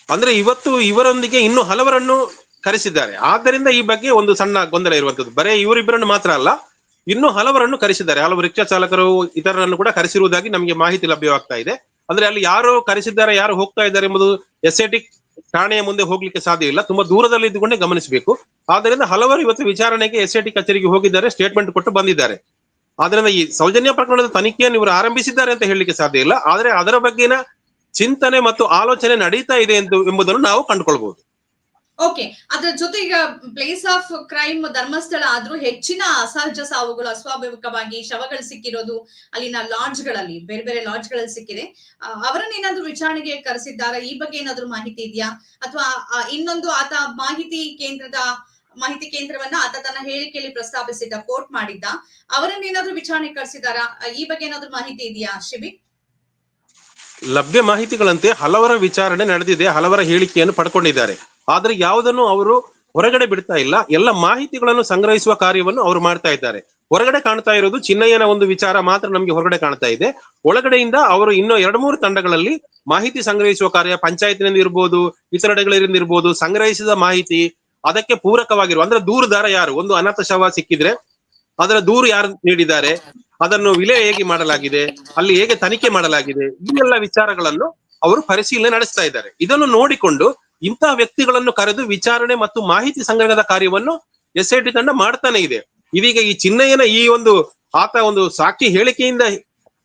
ಅಂದ್ರೆ ಇವತ್ತು ಇವರೊಂದಿಗೆ ಇನ್ನು ಹಲವರನ್ನು ಕರೆಸಿದ್ದಾರೆ. ಆದ್ದರಿಂದ ಈ ಬಗ್ಗೆ ಒಂದು ಸಣ್ಣ ಗೊಂದಲ ಇರುವಂತದ್ದು. ಬರೇ ಇವರಿಬ್ಬರನ್ನು ಮಾತ್ರ ಅಲ್ಲ ಇನ್ನು ಹಲವರನ್ನು ಕರೆಸಿದ್ದಾರೆ. ಹಲವು ರಿಕ್ಷಾ ಚಾಲಕರು ಇತರರನ್ನು ಕೂಡ ಕರೆಸಿರುವುದಾಗಿ ನಮಗೆ ಮಾಹಿತಿ ಲಭ್ಯವಾಗ್ತಾ ಇದೆ. ಅಂದ್ರೆ ಅಲ್ಲಿ ಯಾರು ಕರೆಸಿದ್ದಾರೆ, ಯಾರು ಹೋಗ್ತಾ ಇದ್ದಾರೆ ಎಂಬುದು ಎಸ್ ಐ ಟಿ ಠಾಣೆಯ ಮುಂದೆ ಹೋಗ್ಲಿಕ್ಕೆ ಸಾಧ್ಯ ಇಲ್ಲ. ತುಂಬಾ ದೂರದಲ್ಲಿ ಇದ್ದುಕೊಂಡೇ ಗಮನಿಸಬೇಕು. ಆದ್ದರಿಂದ ಹಲವರು ಇವತ್ತು ವಿಚಾರಣೆಗೆ ಎಸ್ ಐ ಟಿ ಕಚೇರಿಗೆ ಹೋಗಿದ್ದಾರೆ ಸ್ಟೇಟ್ಮೆಂಟ್ ಕೊಟ್ಟು ಬಂದಿದ್ದಾರೆ. ಆದ್ರಿಂದ ಈ ಸೌಜನ್ಯ ಪ್ರಕರಣದ ತನಿಖೆಯನ್ನು ಇವರು ಆರಂಭಿಸಿದ್ದಾರೆ ಅಂತ ಹೇಳಲಿಕ್ಕೆ ಸಾಧ್ಯ ಇಲ್ಲ. ಆದ್ರೆ ಅದರ ಬಗ್ಗೆನ ಚಿಂತನೆ ಮತ್ತು ಆಲೋಚನೆ ನಡೀತಾ ಇದೆ ಎಂದು, ಎಂಬುದನ್ನು ನಾವು ಕಂಡುಕೊಳ್ಬಹುದು. ಓಕೆ ಅದ್ರ ಜೊತೆ ಈಗ ಪ್ಲೇಸ್ ಆಫ್ ಕ್ರೈಮ್ ಧರ್ಮಸ್ಥಳ ಆದ್ರೂ ಹೆಚ್ಚಿನ ಅಸಹಜ ಸಾವುಗಳು ಅಸ್ವಾಭಾವಿಕವಾಗಿ ಶವಗಳು ಸಿಕ್ಕಿರೋದು ಅಲ್ಲಿನ ಲಾಡ್ಜ್ಗಳಲ್ಲಿ ಬೇರೆ ಬೇರೆ ಲಾಡ್ಜ್ಗಳಲ್ಲಿ ಸಿಕ್ಕಿದೆ. ಆ, ಅವರನ್ನ ಏನಾದ್ರು ವಿಚಾರಣೆಗೆ ಕರೆಸಿದ್ದಾರೆ? ಈ ಬಗ್ಗೆ ಏನಾದ್ರು ಮಾಹಿತಿ ಇದೆಯಾ? ಅಥವಾ ಇನ್ನೊಂದು ಆತ ಮಾಹಿತಿ ಕೇಂದ್ರದ ಮಾಹಿತಿ ಕೇಂದ್ರವನ್ನ ಆತ ತನ್ನ ಹೇಳಿಕೆಯಲ್ಲಿ ಪ್ರಸ್ತಾಪಿಸಿದ್ದ ಕೋರ್ಟ್ ಮಾಡಿದ್ದ ಅವರನ್ನ ಏನಾದ್ರು ವಿಚಾರಣೆ ಕರೆಸಿದಾರ ಈ ಬಗ್ಗೆ ಏನಾದ್ರೂ ಮಾಹಿತಿ ಇದೆಯಾ ಶಿಬಿ? ಲಭ್ಯ ಮಾಹಿತಿಗಳಂತೆ ಹಲವರ ವಿಚಾರಣೆ ನಡೆದಿದೆ ಹಲವರ ಹೇಳಿಕೆಯನ್ನು ಪಡ್ಕೊಂಡಿದ್ದಾರೆ. ಆದ್ರೆ ಯಾವುದನ್ನು ಅವರು ಹೊರಗಡೆ ಬಿಡ್ತಾ ಇಲ್ಲ. ಎಲ್ಲ ಮಾಹಿತಿಗಳನ್ನು ಸಂಗ್ರಹಿಸುವ ಕಾರ್ಯವನ್ನು ಅವರು ಮಾಡ್ತಾ ಇದ್ದಾರೆ. ಹೊರಗಡೆ ಕಾಣ್ತಾ ಇರೋದು ಚಿನ್ನಯ್ಯನ ಒಂದು ವಿಚಾರ ಮಾತ್ರ ನಮ್ಗೆ ಹೊರಗಡೆ ಕಾಣ್ತಾ ಇದೆ. ಒಳಗಡೆಯಿಂದ ಅವರು ಇನ್ನೂ ಎರಡು ಮೂರು ತಂಡಗಳಲ್ಲಿ ಮಾಹಿತಿ ಸಂಗ್ರಹಿಸುವ ಕಾರ್ಯ ಪಂಚಾಯತ್ನಿಂದ ಇರ್ಬೋದು ವಿತರಣೆಗಳಿಂದ ಇರ್ಬೋದು, ಸಂಗ್ರಹಿಸಿದ ಮಾಹಿತಿ ಅದಕ್ಕೆ ಪೂರಕವಾಗಿರುವ, ಅಂದ್ರೆ ದೂರುದಾರ ಯಾರು? ಒಂದು ಅನಾಥ ಶವ ಸಿಕ್ಕಿದ್ರೆ ಅದರ ದೂರು ಯಾರು ನೀಡಿದ್ದಾರೆ? ಅದನ್ನು ವಿಲೆ ಹೇಗೆ ಮಾಡಲಾಗಿದೆ? ಅಲ್ಲಿ ಹೇಗೆ ತನಿಖೆ ಮಾಡಲಾಗಿದೆ? ಈ ಎಲ್ಲ ವಿಚಾರಗಳನ್ನು ಅವರು ಪರಿಶೀಲನೆ ನಡೆಸ್ತಾ ಇದ್ದಾರೆ. ಇದನ್ನು ನೋಡಿಕೊಂಡು ಇಂತಹ ವ್ಯಕ್ತಿಗಳನ್ನು ಕರೆದು ವಿಚಾರಣೆ ಮತ್ತು ಮಾಹಿತಿ ಸಂಗ್ರಹದ ಕಾರ್ಯವನ್ನು ಎಸ್ ಐ ಟಿ ತಂಡ ಮಾಡ್ತಾನೆ ಇದೆ. ಇದೀಗ ಈ ಚಿನ್ನಯ್ಯನ ಈ ಒಂದು ಆತ ಒಂದು ಸಾಕ್ಷಿ ಹೇಳಿಕೆಯಿಂದ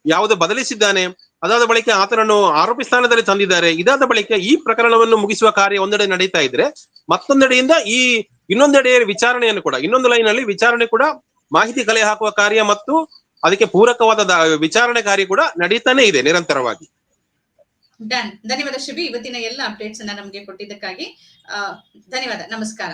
ಯಾವುದು ಬದಲಿಸಿದ್ದಾನೆ, ಅದಾದ ಬಳಿಕ ಆತನನ್ನು ಆರೋಪಿ ಸ್ಥಾನದಲ್ಲಿ ತಂದಿದ್ದಾರೆ. ಇದಾದ ಬಳಿಕ ಈ ಪ್ರಕರಣವನ್ನು ಮುಗಿಸುವ ಕಾರ್ಯ ಒಂದೆಡೆ ನಡೀತಾ ಇದ್ರೆ ಮತ್ತೊಂದೆಡೆಯಿಂದ ಈ ಇನ್ನೊಂದೆಡೆ ವಿಚಾರಣೆಯನ್ನು ಕೂಡ, ಇನ್ನೊಂದು ಲೈನ್ ಅಲ್ಲಿ ವಿಚಾರಣೆ ಕೂಡ ಮಾಹಿತಿ ಕಲೆ ಹಾಕುವ ಕಾರ್ಯ ಮತ್ತು ಅದಕ್ಕೆ ಪೂರಕವಾದ ವಿಚಾರಣೆ ಕಾರ್ಯ ಕೂಡ ನಡೀತಾನೆ ಇದೆ ನಿರಂತರವಾಗಿ. ಡನ್ ಧನ್ಯವಾದ ಶಿಬಿ ಇವತ್ತಿನ ಎಲ್ಲ ಅಪ್ಡೇಟ್ಸ್ ಅನ್ನ ನಮಗೆ ಕೊಟ್ಟಿದ್ದಕ್ಕಾಗಿ ಧನ್ಯವಾದ. ನಮಸ್ಕಾರ.